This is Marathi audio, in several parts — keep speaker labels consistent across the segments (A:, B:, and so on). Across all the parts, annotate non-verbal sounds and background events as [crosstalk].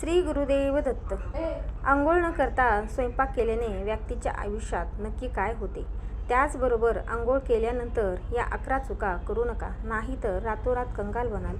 A: श्री गुरुदेव दत्त. आंघोळ न करता स्वयंपाक केल्याने व्यक्तीच्या आयुष्यात नक्की काय होते? त्याचबरोबर आंघोळ केल्यानंतर या अकरा चुका करू नका नाही तर रातोरात कंगाल बनाल.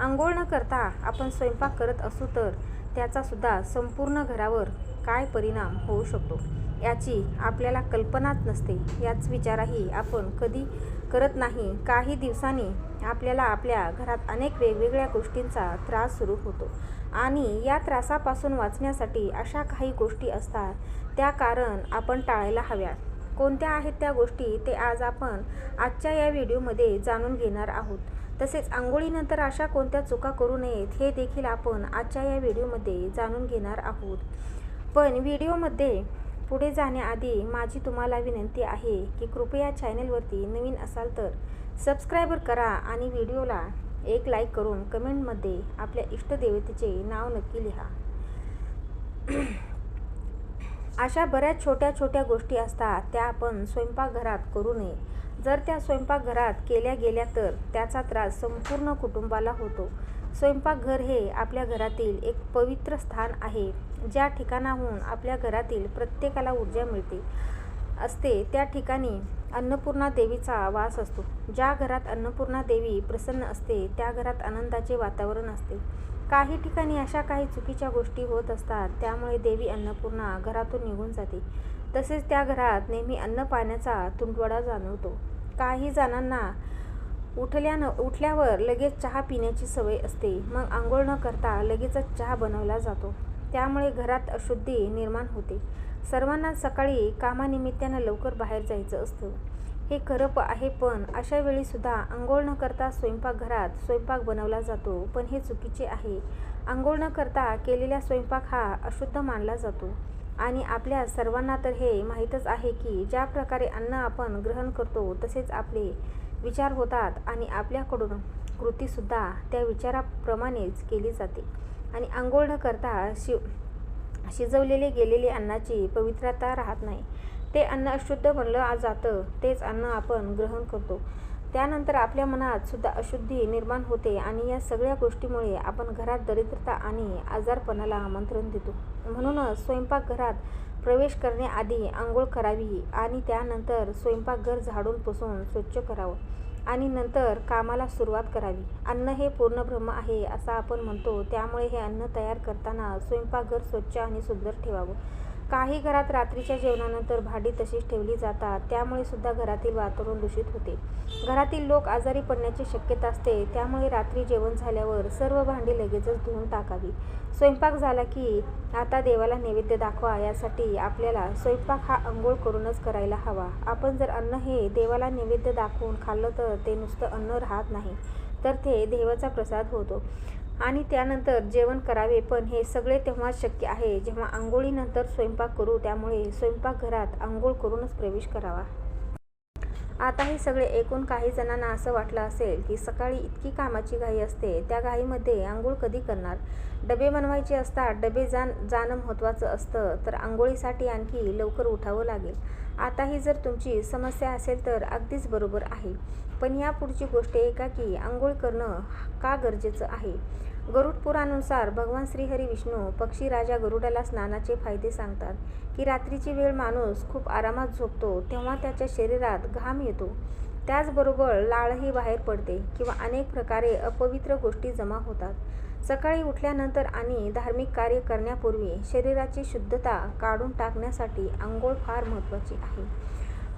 A: आंघोळ न करता आपण स्वयंपाक करत असू तर त्याचासुद्धा संपूर्ण घरावर काय परिणाम होऊ शकतो? याची आपल्याला कल्पनाच नसते. याच विचारही आपण कधी करत नाही. काही दिवसांनी आपल्याला आपल्या घरात अनेक वेगवेगळ्या गोष्टींचा त्रास सुरू होतो. आणि या त्रासापासून वाचण्यासाठी अशा काही गोष्टी असतात त्या कारण आपण टाळायला हव्या कोणत्या आहेत त्या गोष्टी ते आज आपण आजच्या या व्हिडिओमध्ये जाणून घेणार आहोत. तसेच आंघोळीनंतर अशा कोणत्या चुका करू नयेत हे देखील आपण आजच्या या व्हिडिओमध्ये जाणून घेणार आहोत. पण व्हिडिओमध्ये पुढे जाण्याआधी माझी तुम्हाला विनंती आहे की कृपया चॅनलवरती नवीन असाल तर सबस्क्रायबर करा आणि व्हिडिओला एक लाईक करून कमेंटमध्ये आपल्या इष्टदेवतेचे नाव नक्की लिहा. [clears throat] अशा बऱ्याच छोट्या छोट्या गोष्टी असतात त्या आपण स्वयंपाकघरात करू नये. जर त्या स्वयंपाकघरात केल्या गेल्या तर त्याचा त्रास संपूर्ण कुटुंबाला होतो. स्वयंपाकघर हे आपल्या घरातील एक पवित्र स्थान आहे. ज्या ठिकाणाहून आपल्या घरातील प्रत्येकाला ऊर्जा मिळते असते त्या ठिकाणी अन्नपूर्णा देवीचा वास असतो. ज्या घरात अन्नपूर्णा देवी प्रसन्न असते त्या घरात आनंदाचे वातावरण असते. काही ठिकाणी अशा काही चुकीच्या गोष्टी होत असतात त्यामुळे देवी अन्नपूर्णा घरातून निघून जाते. तसेच त्या घरात नेहमी अन्न पाण्याचा तुंटवडा जाणवतो. काही जणांना उठल्यानं उठल्यावर लगेच चहा पिण्याची सवय असते. मग आंघोळ न करता लगेचच चहा बनवला जातो. त्यामुळे घरात अशुद्धी निर्माण होते. सर्वांना सकाळी कामानिमित्तानं लवकर बाहेर जायचं असतं. हे खरं आहे पण अशा वेळीसुद्धा आंघोळ न करता स्वयंपाकघरात स्वयंपाक बनवला जातो पण हे चुकीचे आहे. आंघोळ न करता केलेला स्वयंपाक हा अशुद्ध मानला जातो. आणि आपल्या सर्वांना तर हे माहीतच आहे की ज्या प्रकारे अन्न आपण ग्रहण करतो तसेच आपले विचार होतात आणि आपल्याकडून कृतीसुद्धा त्या विचाराप्रमाणेच केली जाते. आणि आंघोळ न करता शिव शिजवलेले गेलेले अन्नाची पवित्रता राहत नाही. ते अन्न अशुद्ध बनलं जातं तेच अन्न आपण ग्रहण करतो. त्यानंतर आपल्या मनात सुद्धा अशुद्धी निर्माण होते आणि या सगळ्या गोष्टीमुळे आपण घरात दरिद्रता आणि आजारपणाला आमंत्रण देतो. म्हणूनच स्वयंपाकघरात प्रवेश करण्याआधी आंघोळ करावी आणि त्यानंतर स्वयंपाकघर झाडून पुसून स्वच्छ करावं. आणि नंतर कामाला सुरुवात करावी. अन्न हे पूर्ण ब्रह्म आहे असं आपण म्हणतो. त्यामुळे हे अन्न तयार करताना स्वयंपाकघर स्वच्छ आणि सुंदर ठेवावं. काही घरात रात्रीच्या जेवणानंतर भांडी तशीच ठेवली जातात. त्यामुळे सुद्धा घरातील वातावरण दूषित होते. घरातील लोक आजारी पडण्याची शक्यता असते. त्यामुळे रात्री जेवण झाल्यावर सर्व भांडी लगेचच धुवून टाकावी. स्वयंपाक झाला की आता देवाला नैवेद्य दाखवा. यासाठी आपल्याला स्वयंपाक हा अंघोळ करूनच करायला हवा. आपण जर अन्न हे देवाला नैवेद्य दाखवून खाल्लं तर ते नुसतं अन्न राहत नाही. तर ते देवाचा प्रसाद होतो. आणि त्यानंतर जेवण करावे पण हे सगळे तेव्हा शक्य आहे जेव्हा आंघोळीनंतर स्वयंपाक करू त्यामुळे स्वयंपाकघरात आंघोळ करूनच प्रवेश करावा. आता हे सगळे ऐकून काही जणांना असं वाटलं असेल की सकाळी इतकी कामाची घाई असते त्या घाईमध्ये आंघोळ कधी करणार? डबे बनवायचे असतात डबे जाण जाणं महत्त्वाचं असतं तर आंघोळीसाठी आणखी लवकर उठावं लागेल. आता ही जर तुमची समस्या असेल तर अगदीच बरोबर आहे पण या पुढची गोष्ट एका की आंघोळ करणं का गरजेचं आहे? गरुडपुरानुसार भगवान श्रीहरी विष्णू पक्षी राजा गरुडाला स्नानाचे फायदे सांगतात. की रात्रीची वेळ माणूस खूप आरामात झोपतो तेव्हा त्याच्या शरीरात घाम येतो. त्याचबरोबर लाळही बाहेर पडते किंवा अनेक प्रकारे अपवित्र गोष्टी जमा होतात. सकाळी उठल्यानंतर आणि धार्मिक कार्य करण्यापूर्वी शरीराची शुद्धता काढून टाकण्यासाठी आंघोळ फार महत्त्वाची आहे.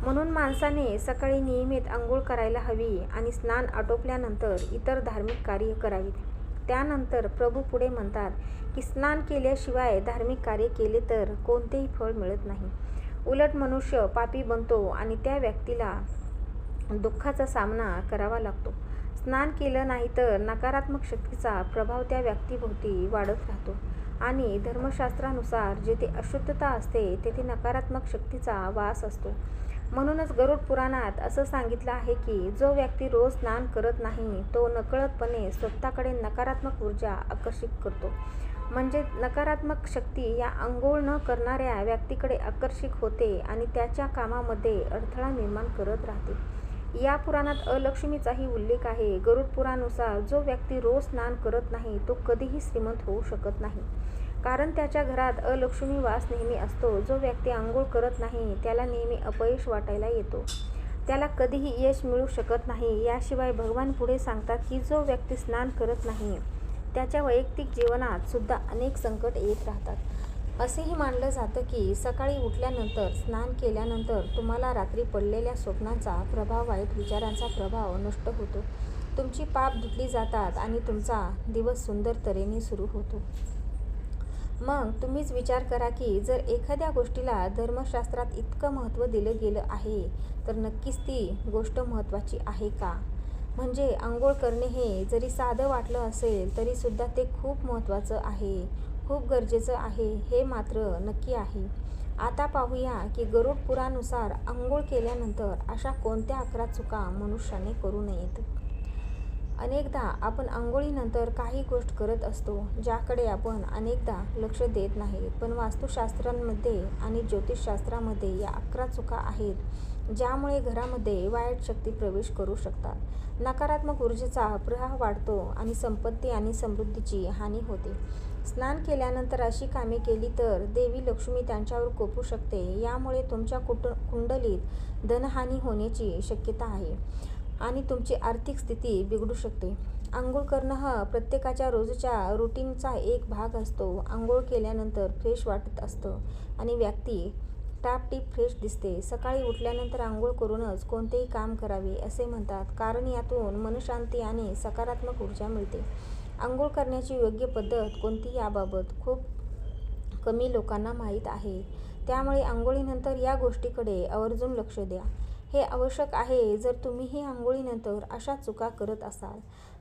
A: म्हणून माणसाने सकाळी नियमित आंघोळ करायला हवी आणि स्नान आटोपल्यानंतर इतर धार्मिक कार्य करावीत त्यानंतर प्रभू पुढे म्हणतात की स्नान केल्याशिवाय धार्मिक कार्य केले तर कोणतेही फळ मिळत नाही. उलट मनुष्य पापी बनतो आणि त्या व्यक्तीला दुःखाचा सामना करावा लागतो. स्नान केलं नाही तर नकारात्मक शक्तीचा प्रभाव त्या व्यक्तीभोवती वाढत राहतो. आणि धर्मशास्त्रानुसार जेथे अशुद्धता असते तेथे नकारात्मक शक्तीचा वास असतो. म्हणूनच गरुड पुराणात असं सांगितलं आहे की जो व्यक्ती रोज स्नान करत नाही तो नकळतपणे स्वतःकडे नकारात्मक ऊर्जा आकर्षित करतो. म्हणजे नकारात्मक शक्ती या आंघोळ न करणाऱ्या व्यक्तीकडे आकर्षित होते आणि त्याच्या कामामध्ये अडथळा निर्माण करत राहते. या पुराणात अलक्ष्मीचाही उल्लेख आहे. गरुड पुराणानुसार जो व्यक्ती रोज स्नान करत नाही तो कधीही श्रीमंत होऊ शकत नाही. कारण त्याच्या घरात अलक्ष्मी वास नेहमी असतो. जो व्यक्ती आंघोळ करत नाही त्याला नेहमी अपयश वाटायला येतो. त्याला कधीही यश मिळू शकत नाही. याशिवाय भगवान पुढे सांगतात की जो व्यक्ती स्नान करत नाही त्याच्या वैयक्तिक जीवनात सुद्धा अनेक संकट येत राहतात. असेही मानलं जातं की सकाळी उठल्यानंतर स्नान केल्यानंतर तुम्हाला रात्री पडलेल्या स्वप्नांचा प्रभाव वाईट विचारांचा प्रभाव नष्ट होतो. तुमची पाप धुतली जातात आणि तुमचा दिवस सुंदर तऱ्हेने सुरू होतो. मग तुम्हीच विचार करा की जर एखाद्या गोष्टीला धर्मशास्त्रात इतकं महत्त्व दिलं गेलं आहे तर नक्कीच ती गोष्ट महत्त्वाची आहे का? म्हणजे आंघोळ करणे हे जरी साधं वाटलं असेल तरीसुद्धा ते खूप महत्त्वाचं आहे खूप गरजेचं आहे हे मात्र नक्की आहे. आता पाहूया की गरुड पुरानुसार आंघोळ केल्यानंतर अशा कोणत्या अकरा चुका मनुष्याने करू नयेत? अनेकदा आपण आंघोळीनंतर काही गोष्ट करत असतो ज्याकडे आपण अनेकदा लक्ष देत नाही. पण वास्तुशास्त्रांमध्ये आणि ज्योतिषशास्त्रामध्ये या अकरा चुका आहेत ज्यामुळे घरामध्ये वाईट शक्ती प्रवेश करू शकतात. नकारात्मक ऊर्जेचा प्रवाह वाढतो आणि संपत्ती आणि समृद्धीची हानी होते. स्नान केल्यानंतर अशी कामे केली तर देवी लक्ष्मी त्यांच्यावर कोपू शकते. यामुळे तुमच्या कुट कुंडलीत धनहानी होण्याची शक्यता आहे. आणि तुमची आर्थिक स्थिती बिघडू शकते. आंघोळ करणं हा प्रत्येकाच्या रोजच्या रुटीनचा एक भाग असतो. आंघोळ केल्यानंतर फ्रेश वाटत असतं आणि व्यक्ती टापटीप फ्रेश दिसते. सकाळी उठल्यानंतर आंघोळ करूनच कोणतेही काम करावे असे म्हणतात कारण यातून मनशांती आणि सकारात्मक ऊर्जा मिळते. आंघोळ करण्याची योग्य पद्धत कोणती याबाबत खूप कमी लोकांना माहीत आहे. त्यामुळे आंघोळीनंतर या गोष्टीकडे आवर्जून लक्ष द्या. हे आवश्यक आहे जर तुम्हीही आंघोळीनंतर अशा चुका करत असाल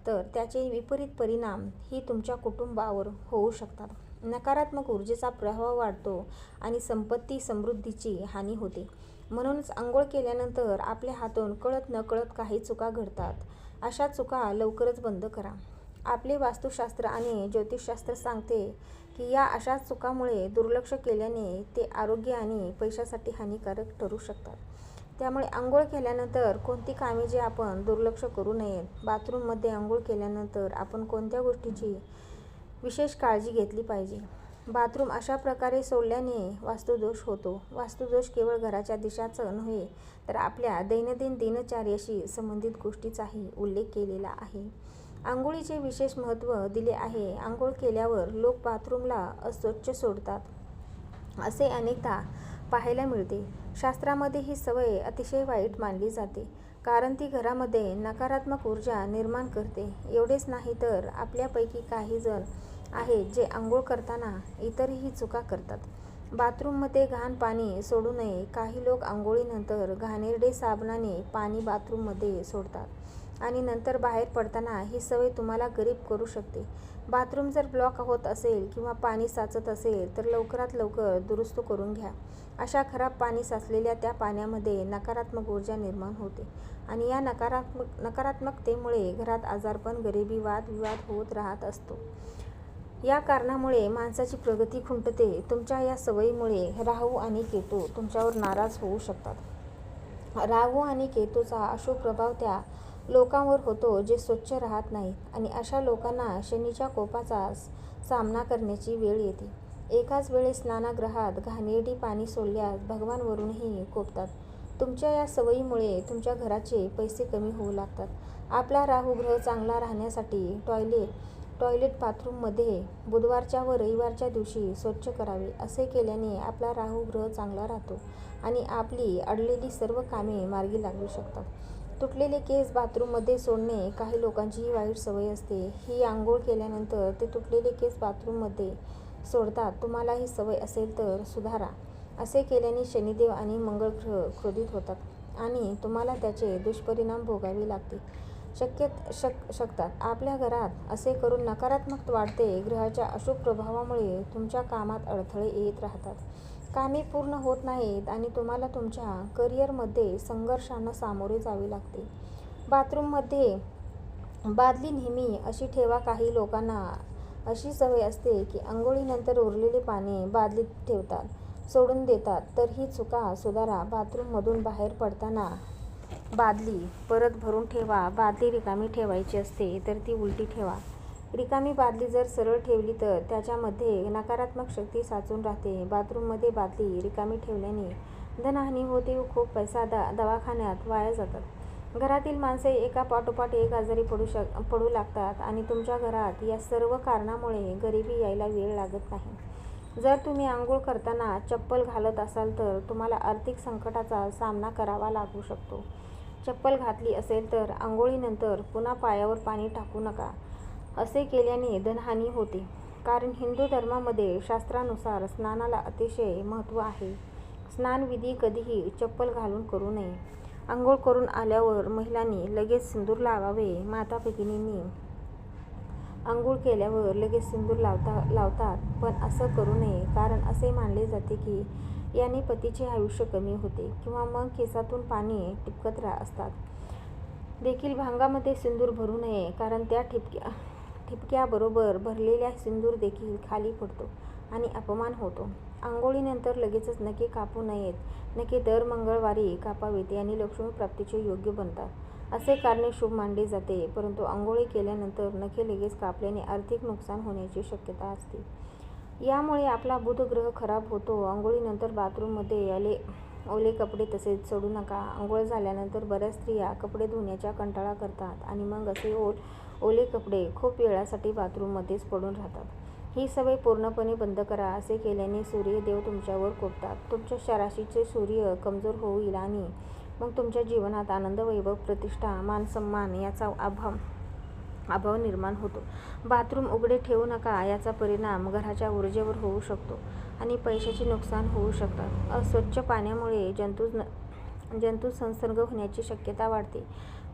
A: तर त्याचे विपरीत परिणाम ही तुमच्या कुटुंबावर होऊ शकतात. नकारात्मक ऊर्जेचा प्रभाव वाढतो आणि संपत्ती समृद्धीची हानी होते. म्हणूनच आंघोळ केल्यानंतर आपल्या हातून कळत नकळत काही चुका घडतात. अशा चुका लवकरच बंद करा. आपले वास्तुशास्त्र आणि ज्योतिषशास्त्र सांगते की या अशा चुकामुळे दुर्लक्ष केल्याने ते आरोग्य आणि पैशासाठी हानिकारक ठरू शकतात. त्यामुळे आंघोळ केल्यानंतर कोणती कामे जे आपण दुर्लक्ष करू नयेत? बाथरूममध्ये आंघोळ केल्यानंतर आपण कोणत्या गोष्टीची विशेष काळजी घेतली पाहिजे? बाथरूम अशा प्रकारे सोडल्याने वास्तुदोष होतो. वास्तुदोष केवळ घराच्या दिशाचं नव्हे तर आपल्या दैनंदिन दिनचर्याशी संबंधित गोष्टीचाही उल्लेख केलेला आहे. आंघोळीचे विशेष महत्त्व दिले आहे. आंघोळ केल्यावर लोक बाथरूमला अस्वच्छ सोडतात. असे अनेकदा पाहायला मिळते. शास्त्रामध्ये ही सवय अतिशय वाईट मानली जाते कारण ती घरामध्ये नकारात्मक ऊर्जा निर्माण करते. एवढेच नाही तर आपल्यापैकी काही जण आहेत जे आंघोळ करताना इतरही चुका करतात. बाथरूममध्ये घाण पाणी सोडू नये. काही लोक आंघोळीनंतर घाणेरडे साबणाने पाणी बाथरूममध्ये सोडतात आणि नंतर बाहेर पडताना ही सवय तुम्हाला गरीब करू शकते. बाथरूम जर ब्लॉक होत असेल किंवा पाणी साचत असेल तर लवकरात लवकर दुरुस्त करून घ्या. अशा खराब पाणी साचलेल्या त्या पाण्यामध्ये नकारात्मक ऊर्जा निर्माण होते. आणि या नकारात्मक नकारात्मकतेमुळे घरात आजारपण गरिबी वादविवाद होत राहत असतो. या कारणामुळे माणसाची प्रगती खुंटते. तुमच्या या सवयीमुळे राहू आणि केतू तुमच्यावर नाराज होऊ शकतात. राहू आणि केतूचा अशुभ प्रभाव त्या लोकांवर होतो जे स्वच्छ राहत नाहीत. आणि अशा लोकांना शनीच्या कोपाचा सामना करण्याची वेळ येते. एकाच वेळेस स्नानागृहात घाणेरडी पाणी सोडल्यास भगवानवरूनही कोपतात. तुमच्या या सवयीमुळे तुमच्या घराचे पैसे कमी होऊ लागतात. आपला राहू ग्रह चांगला राहण्यासाठी टॉयलेट टॉयलेट बाथरूममध्ये बुधवारच्या व रविवारच्या दिवशी स्वच्छ करावे असे केल्याने आपला राहू ग्रह चांगला राहतो आणि आपली अडलेली सर्व कामे मार्गी लागू शकतात. तुटलेले केस बाथरूममध्ये सोडणे काही लोकांची ही वाईट सवय असते. ही आंघोळ केल्यानंतर ते तुटलेले केस बाथरूममध्ये सोडतात. तुम्हाला ही सवय असेल तर सुधारा. असे केल्याने शनिदेव आणि मंगळ ग्रह क्रोधित होतात आणि तुम्हाला त्याचे दुष्परिणाम भोगावे लागतील. शक्य शक शकतात. आपल्या घरात असे करून नकारात्मक वाढते ग्रहाच्या अशुभ प्रभावामुळे तुमच्या कामात अडथळे येत राहतात. कामे पूर्ण होत नाहीत आणि तुम्हाला तुमच्या करिअरमध्ये संघर्षांना सामोरे जावे लागते. बाथरूममध्ये बादली नेहमी अशी ठेवा काही लोकांना अशी सवय असते की आंघोळीनंतर उरलेले पाणी बादलीत ठेवतात सोडून देतात. तर ही चुका सुधारा बाथरूममधून बाहेर पडताना बादली परत भरून ठेवा. बादली रिकामी ठेवायची असते तर ती उलटी ठेवा. रिकामी बादली जर सरळ ठेवली तर त्याच्यामध्ये नकारात्मक शक्ती साचून राहते. बाथरूममध्ये बादली रिकामी ठेवल्याने धनहानी होते खूप पैसा द दवाखान्यात वाया जातात. घरातील माणसे एका पाठोपाठ एक आजारी पडू शक पडू लागतात आणि तुमच्या घरात या सर्व कारणामुळे गरिबी यायला वेळ लागत नाही. जर तुम्ही आंघोळ करताना चप्पल घालत असाल तर तुम्हाला आर्थिक संकटाचा सामना करावा लागू शकतो. चप्पल घातली असेल तर आंघोळीनंतर पुन्हा पायावर पाणी टाकू नका असे केल्याने धनहानी होते. कारण हिंदू धर्मामध्ये शास्त्रानुसार स्नानाला अतिशय महत्त्व आहे. स्नानविधी कधीही चप्पल घालून करू नये. आंघोळ करून आल्यावर महिलांनी लगेच सिंदूर लावावे. माता भगिनींनी आंघोळ केल्यावर लगेच सिंदूर लावता लावतात. पण असं करू नये कारण असे मानले जाते की याने पतीचे आयुष्य कमी होते किंवा मग केसातून पाणी टिपकत रा असतात. देखील भांगामध्ये सिंदूर भरू नये कारण त्या ठिपक्या ठिपक्याबरोबर भरलेल्या सिंदूर देखील खाली पडतो आणि अपमान होतो. आंघोळीनंतर लगेचच नखे कापू नयेत. नखे दर मंगळवारी कापावेत याने लक्ष्मी प्राप्तीचे योग्य बनतात. असे कारणे शुभ मानले जाते परंतु आंघोळी केल्यानंतर नखे लगेच कापल्याने आर्थिक नुकसान होण्याची शक्यता असते. यामुळे आपला बुधग्रह खराब होतो. आंघोळीनंतर बाथरूममध्ये आले ओले कपडे तसेच सोडू नका. आंघोळ झाल्यानंतर बऱ्याच स्त्रिया कपडे धुण्याचा कंटाळा करतात आणि मग असे ओल ओले कपडे खूप वेळासाठी बाथरूममध्येच पडून राहतात. ही सवय पूर्णपणे बंद करा असे केल्याने सूर्यदेव तुमच्यावर कोपतात. तुमच्या शराशीचे सूर्य कमजोर होईल आणि मग तुमच्या जीवनात आनंद वैभव प्रतिष्ठा मानसन्मान याचा अभाव अभाव निर्माण होतो. बाथरूम उघडे ठेवू नका याचा परिणाम घराच्या ऊर्जेवर होऊ शकतो आणि पैशाचे नुकसान होऊ शकतात. अस्वच्छ पाण्यामुळे जंतू जंतू संसर्ग होण्याची शक्यता वाढते.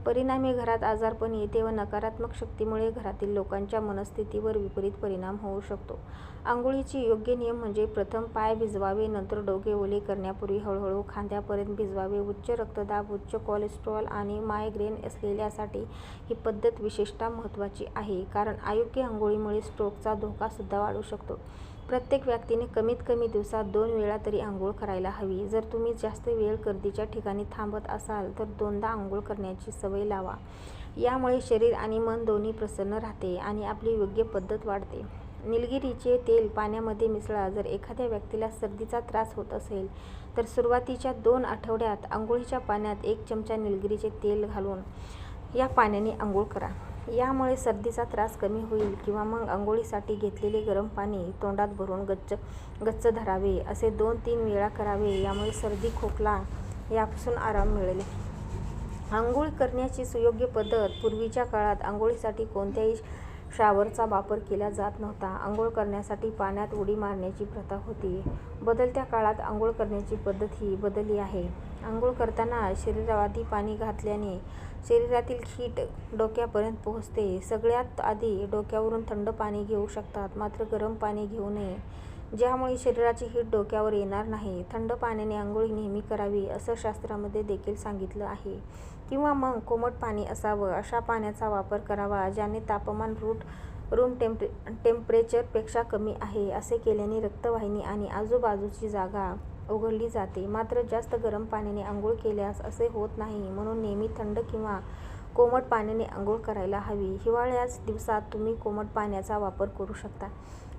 A: परिणामी घरात आजारपण येते व नकारात्मक शक्तीमुळे घरातील लोकांच्या मनस्थितीवर विपरीत परिणाम होऊ शकतो. आंघोळीची योग्य नियम म्हणजे प्रथम पाय भिजवावे नंतर डोके ओले करण्यापूर्वी हळूहळू खांद्यापर्यंत भिजवावे. उच्च रक्तदाब उच्च कोलेस्ट्रॉल आणि मायग्रेन असलेल्यासाठी ही पद्धत विशेषतः महत्त्वाची आहे कारण अयोग्य आंघोळीमुळे स्ट्रोकचा धोकासुद्धा वाढू शकतो. प्रत्येक व्यक्तीने कमीत कमी दिवसात दोन वेळा तरी आंघोळ करायला हवी. जर तुम्ही जास्त वेळ गर्दीच्या ठिकाणी थांबत असाल तर दोनदा आंघोळ करण्याची सवय लावा. यामुळे शरीर आणि मन दोन्ही प्रसन्न राहते आणि आपली योग्य पद्धत वाढते. निलगिरीचे तेल पाण्यामध्ये मिसळा. जर एखाद्या व्यक्तीला सर्दीचा त्रास होत असेल तर सुरुवातीच्या दोन आठवड्यात आंघोळीच्या पाण्यात एक चमचा निलगिरीचे तेल घालून या पाण्याने आंघोळ करा. यामुळे सर्दीचा त्रास कमी होईल किंवा मग आंघोळीसाठी घेतलेले गरम पाणी तोंडात भरून गच्च गच्च धरावे असे दोन तीन वेळा करावे यामुळे सर्दी खोकला यापासून आराम मिळेल. आंघोळ करण्याची सुयोग्य पद्धत पूर्वीच्या काळात आंघोळीसाठी कोणत्याही शावरचा वापर केला जात नव्हता. आंघोळ करण्यासाठी पाण्यात उडी मारण्याची प्रथा होती. बदलत्या काळात आंघोळ करण्याची पद्धत ही बदलली आहे. आंघोळ करताना शरीराआधी पाणी घातल्याने शरीरातील हीट डोक्यापर्यंत पोहोचते. सगळ्यात आधी डोक्यावरून थंड पाणी घेऊ शकतात मात्र गरम पाणी घेऊ नये ज्यामुळे शरीराची हीट डोक्यावर येणार नाही. थंड पाण्याने आंघोळ नेहमी करावी असं शास्त्रामध्ये देखील सांगितलं आहे. किंवा मग कोमट पाणी असावं अशा पाण्याचा वापर करावा ज्याने तापमान रूट रूम टेम्परे टेम्परेचरपेक्षा कमी आहे असे केल्याने रक्तवाहिनी आणि आजूबाजूची जागा उघडली जाते. मात्र जास्त गरम पाण्याने आंघोळ केल्यास असे होत नाही. म्हणून नेहमी थंड किंवा कोमट पाण्याने आंघोळ करायला हवी. हिवाळ्याच दिवसात तुम्ही कोमट पाण्याचा वापर करू शकता.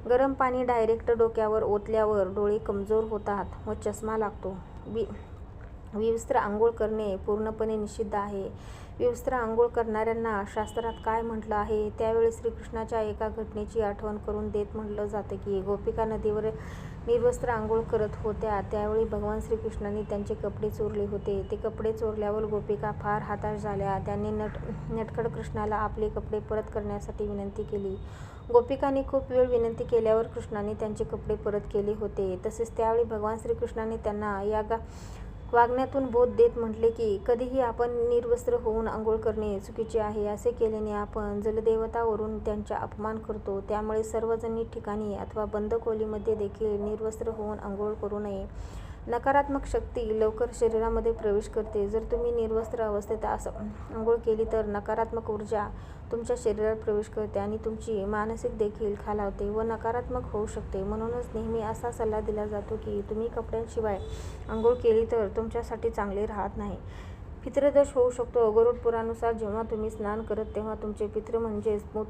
A: गरम पाणी डायरेक्ट डोक्यावर ओतल्यावर डोळे कमजोर होतात व चष्मा लागतो. वि विवस्त्र आंघोळ करणे पूर्णपणे निषिद्ध आहे. विवस्त्र आंघोळ करणाऱ्यांना शास्त्रात काय म्हटलं आहे? त्यावेळी श्रीकृष्णाच्या एका घटनेची आठवण करून देत म्हटलं जातं की गोपिका नदीवर निर्वस्त्र आंघोळ करत होत्या. त्यावेळी भगवान श्रीकृष्णाने त्यांचे कपडे चोरले होते. ते कपडे चोरल्यावर गोपिका फार हाताश झाल्या. त्यांनी नट नटखट कृष्णाला आपले कपडे परत करण्यासाठी विनंती केली. गोपिकाने खूप वेळ विनंती केल्यावर कृष्णाने त्यांचे कपडे परत केले होते. तसेच त्यावेळी भगवान श्रीकृष्णाने त्यांना या गा वागण्यातून बोध देत म्हटले की कधीही आपण निर्वस्त्र होऊन आंघोळ करणे चुकीचे आहे असे केल्याने आपण जलदेवतावरून त्यांचा अपमान करतो. त्यामुळे सार्वजनिक ठिकाणी अथवा बंद खोलीमध्ये देखील निर्वस्त्र होऊन आंघोळ करू नये. नकारात्मक शक्ती लवकर शरीरामध्ये प्रवेश करते. जर तुम्ही निर्वस्त्र अवस्थेत असं आंघोळ केली तर नकारात्मक ऊर्जा तुमच्या शरीरात प्रवेश करते आणि तुमची मानसिक देखील खालावते व नकारात्मक होऊ शकते. म्हणूनच नेहमी असा सल्ला दिला जातो की तुम्ही कपड्यांशिवाय आंघोळ केली तर तुमच्यासाठी चांगले राहत नाही. पितृदोष होऊ शकतो. गरुड पुरानुसार जेव्हा तुम्ही स्नान करत तेव्हा तुमचे पितृ म्हणजेच मूत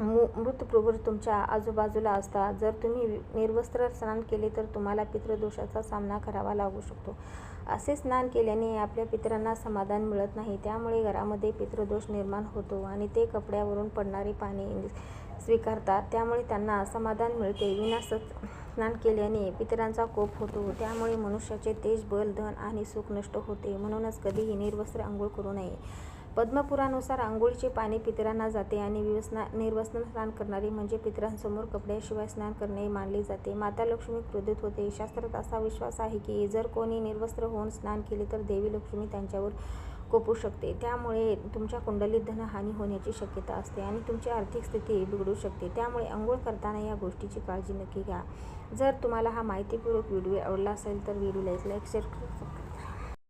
A: मृत पुरुष तुमच्या आजूबाजूला असतात जर तुम्ही निर्वस्त्र स्नान केले तर तुम्हाला पितृदोषाचा सामना करावा लागू शकतो. असे स्नान केल्याने आपल्या पितरांना समाधान मिळत नाही. त्यामुळे घरामध्ये पितृदोष निर्माण होतो आणि ते कपड्यावरून पडणारे पाणी स्वीकारतात. त्यामुळे त्यांना समाधान मिळते. विनास स्नान केल्याने पितरांचा कोप होतो. त्यामुळे मनुष्याचे तेज बल धन आणि सुख नष्ट होते. म्हणूनच कधीही निर्वस्त्र आंघोळ करू नये. पद्मपुरानुसार आंघोळीचे पाणी पितरांना जाते आणि विवस्ना निर्वस्त्र स्नान करणारी म्हणजे पितरांसमोर कपड्याशिवाय स्नान करणे मानले जाते. माता लक्ष्मी क्रोधित होते. शास्त्रात असा विश्वास आहे की जर कोणी निर्वस्त्र होऊन स्नान केले तर देवी लक्ष्मी त्यांच्यावर कोपू शकते. त्यामुळे तुमच्या कुंडलीत धनहानी होण्याची शक्यता असते आणि तुमची आर्थिक स्थिती बिघडू शकते. त्यामुळे आंघोळ करताना या गोष्टीची काळजी नक्की घ्या. जर तुम्हाला हा माहितीपूर्वक व्हिडिओ आवडला असेल तर व्हिडिओला एक लाईक शेअर